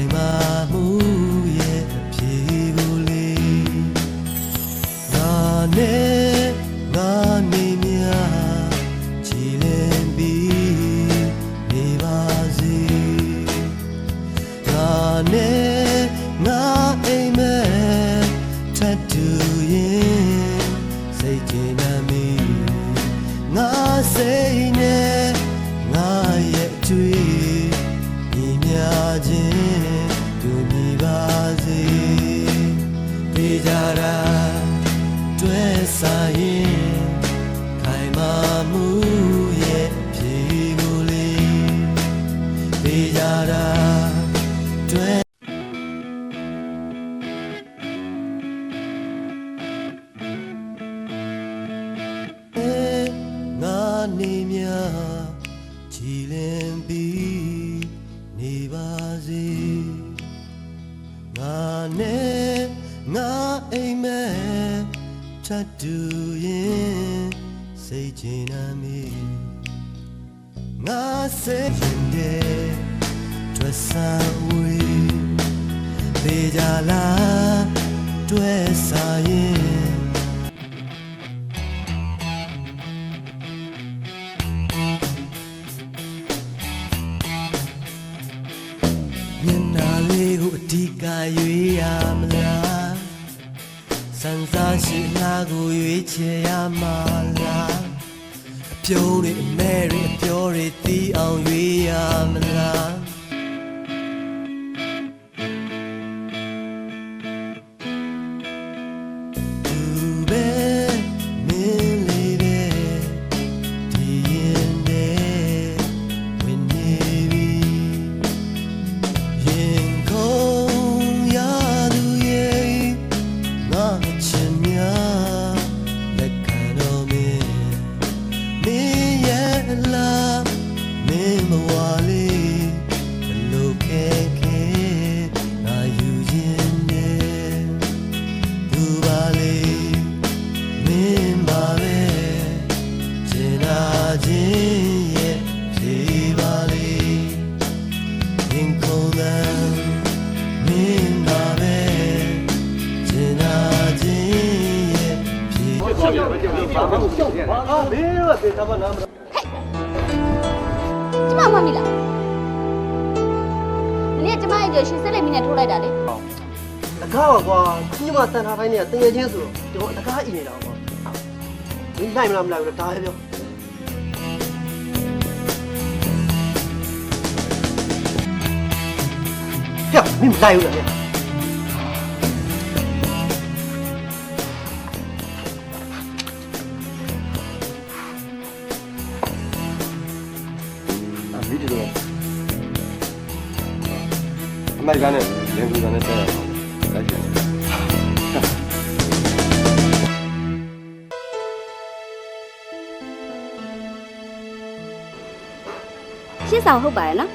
အိမ်မမှုရဲ့အဖြေကိုလေငါနဲ့ငါနေမြကြည်လင်ပြီးနေပါစေငါနဲ့ငါအိမ်မဲ့ထပ်တူရင်စိတ်ကျေနပ်မိငါစိတ် စေငါနဲ့ငါအိမ်မဲ့ထပ်တူရင်စိတ်ချင်နာမီငါစိတ်ရင်တဲ့တွေ့ဆာဝေးလေကြလားတွေ့စား လေးကိုအဓိကရွေးရမလားစံစားရှိလားကိုရွေးချယ်ရမှာလားအပြုံးတွေအမဲတွေအပြောတွေတီးအောင်ရွေးရမလား လေးဘလို့ခဲခဲငါယူခြင်းနဲ့သူပါလေမင်းပါပဲကျင်နာခြင်းရဲ့ဖြေပါလေရင်ခုန်တယ်မင်းပါပဲကျင်နာခြင်းရဲ့ဖြေကျမမှ တ်မိလားမနေ့ကကျမရဲ့ကြရှင်ဆက်လက်မိနဲ့ထိုးလိုက်တာလေ တကားပါကွာညမတန်ထားတိုင်းเนี่ยတငယ်ချင်းဆိုတော့တကားအီနေတာကွာမင်းနိုင်မလားမလားဒါပဲပြောဟဲ့မင်းမလိုက်ဘူးလား အမိဒီလိုအမိုက်ကနဲ့လင်ကူကနဲ့ဆက်ရအောင်လိုက်ကြည့်ရှင်းဆောင်ဟုတ်ပါရဲ့နော်